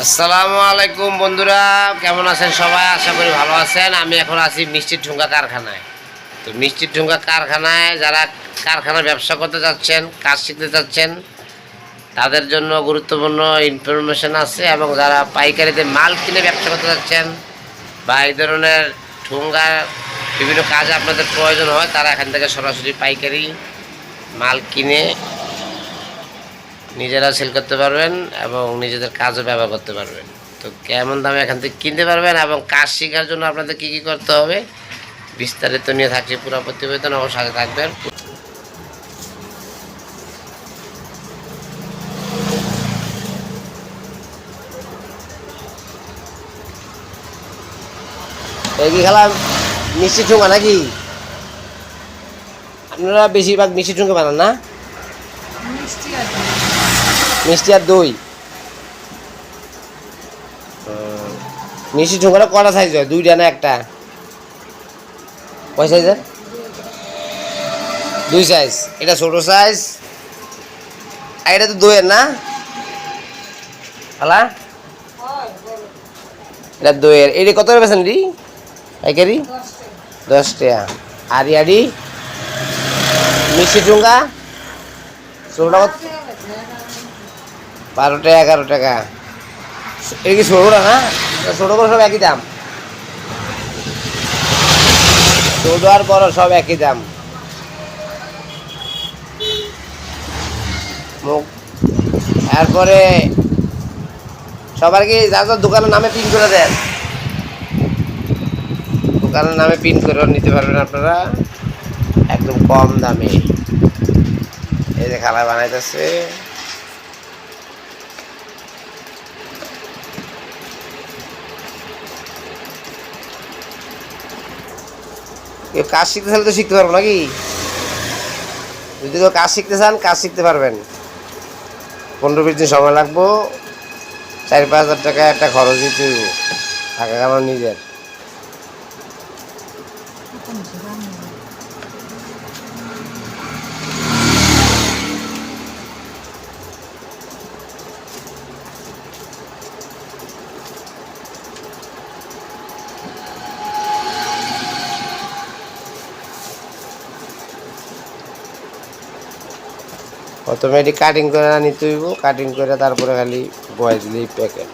আসসালামু আলাইকুম বন্ধুরা, কেমন আছেন সবাই? আশা করি ভালো আছেন। আমি এখন আছি মিষ্টির ঠুঙ্গা কারখানায়। তো মিষ্টির ঠুঙ্গা কারখানায় যারা কারখানা ব্যবসা করতে যাচ্ছেন, কাজ শিখতে যাচ্ছেন, তাদের জন্য গুরুত্বপূর্ণ ইনফরমেশন আছে এবং যারা পাইকারিতে মাল কিনে ব্যবসা করতে যাচ্ছেন বা এই ধরনের ঠুঙ্গা বিভিন্ন কাজে আপনাদের প্রয়োজন হয়, তারা এখান থেকে সরাসরি পাইকারি মাল কিনে নিজেরা সেল করতে পারবেন এবং নিজেদের কাজও ব্যবহার করতে পারবেন। তো কেমন দামে এখান থেকে কিনতে পারবেন এবং কাজ শেখার জন্য আপনাদের কী কী করতে হবে বিস্তারিত নিয়ে থাকছে পুরো প্রতিবেদন অবশ্যই সাথে থাকবেন। কি মিষ্টি ঠুঙ্গা নাকি? আপনারা বেশিরভাগ মিষ্টি ঠুঙ্গা বানান না? মিষ্টি মিষ্টি আর দই। মিষ্টি ঠুঙ্গাটা কটা সাইজ হয়? দুইটা না একটা? কয় সাইজের দুই সাইজ এটা ছোট সাইজ আর এটা তো দইয়ের না? হালা এটা দইয়ের। এটা কত পেয়েছেন রি? পাইকারি? দশ টাকা। আর ইয়ারি মিষ্টি ঠুঙ্গা? ছোটটা বারো টাকা এগারো টাকা। এটা কি ছোটোটা না ছোটো বড় সব একই দাম। ছোটো আর বড় সব একই দাম। মুখ তারপরে সবার কি যার যার দোকানের নামে পিন করে দেন? দোকানের নামে পিন করে নিতে পারবেন আপনারা। একদম কম দামে। এই যে খালা বানাইতেছে। কেউ কাজ শিখতে চাইলে তো শিখতে পারব নাকি? যদি কেউ কাজ শিখতে চান, কাজ শিখতে পারবেন। পনেরো বিশ দিন সময় লাগবো। চার পাঁচ হাজার টাকা একটা খরচ দিতে থাকা কামানো নিজের। প্রথমে এটি কাটিং করে নিতে হইব কাটিং করে তারপরে খালি বয় দিলেই প্যাকেট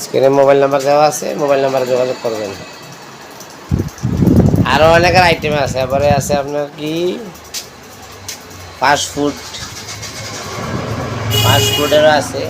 স্ক্রিনে মোবাইল নাম্বার দেওয়া আছে মোবাইল নাম্বারে যোগাযোগ করবেন। আরও অনেকের আইটেম আছে এবারে আছে আপনার কি? ফাস্ট ফুড ফাস্ট ফুডেরও আছে।